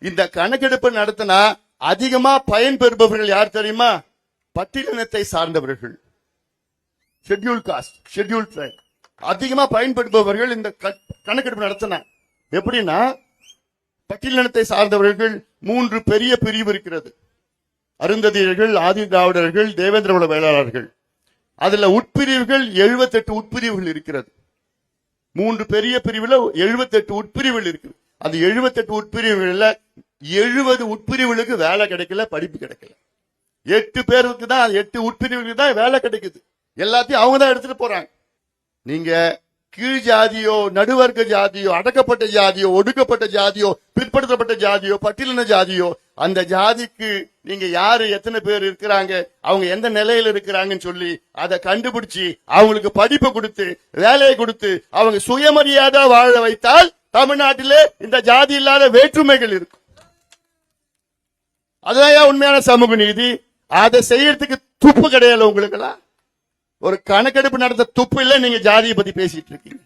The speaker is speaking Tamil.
இந்த கணக்கெடுப்பு நடத்தினா அதிகமா பயன்பெறுபவர்கள் யார் தெரியுமா? பட்டியலினத்தை சார்ந்தவர்கள். ஷெட்யூல் காஸ்ட் ஷெட்யூல் ட்ரைப் அதிகமா பயன்படுபவர்கள் இந்த கணக்கெடுப்பு நடத்தின. எப்படின்னா பட்டியலினத்தை சார்ந்தவர்கள் மூன்று பெரிய பிரிவு இருக்கிறது. அருந்ததியர்கள் ஆதி திராவிடர்கள் தேவேந்திரவள வேளாளர்கள். அதுல உட்பிரிவுகள் 78 உட்பிரிவுகள் இருக்கிறது. மூன்று பெரிய பிரிவுல 78 உட்பிரிவுகள் இருக்குது. அந்த 78 உட்பிரிவுகள்ல எழுபது உட்பிரிவுகளுக்கு வேலை கிடைக்கல படிப்பு கிடைக்கல. எட்டு பேருக்கு தான் எட்டு உட்பிரிவுகளுக்கு தான் வேலை கிடைக்குது. எல்லாத்தையும் அவங்க தான் எடுத்துட்டு போறாங்க. நீங்க கீழ் ஜாதியோ நடுவர்க்க ஜாதியோ அடக்கப்பட்ட ஜாதியோ ஒடுக்கப்பட்ட ஜாதியோ பிற்படுத்தப்பட்ட ஜாதியோ பட்டியலின ஜாதியோ அந்த ஜாதிக்கு நீங்க யாரு எத்தனை பேர் இருக்கிறாங்க அவங்க எந்த நிலையில இருக்கிறாங்கன்னு சொல்லி அதை கண்டுபிடிச்சு அவங்களுக்கு படிப்பு கொடுத்து வேலையை கொடுத்து அவங்க சுயமரியாதை வாழ வைத்தால் தமிழ்நாட்டிலே இந்த ஜாதி இல்லாத வேற்றுமைகள் இருக்கும் அதுதான் உண்மையான சமூக நீதி? அதை செய்யறதுக்கு துப்பு கிடையாது உங்களுக்கெல்லாம். ஒரு கணக்கெடுப்பு நடந்த துப்பு இல்ல நீங்க ஜாதியை பத்தி பேசிட்டு இருக்கீங்க.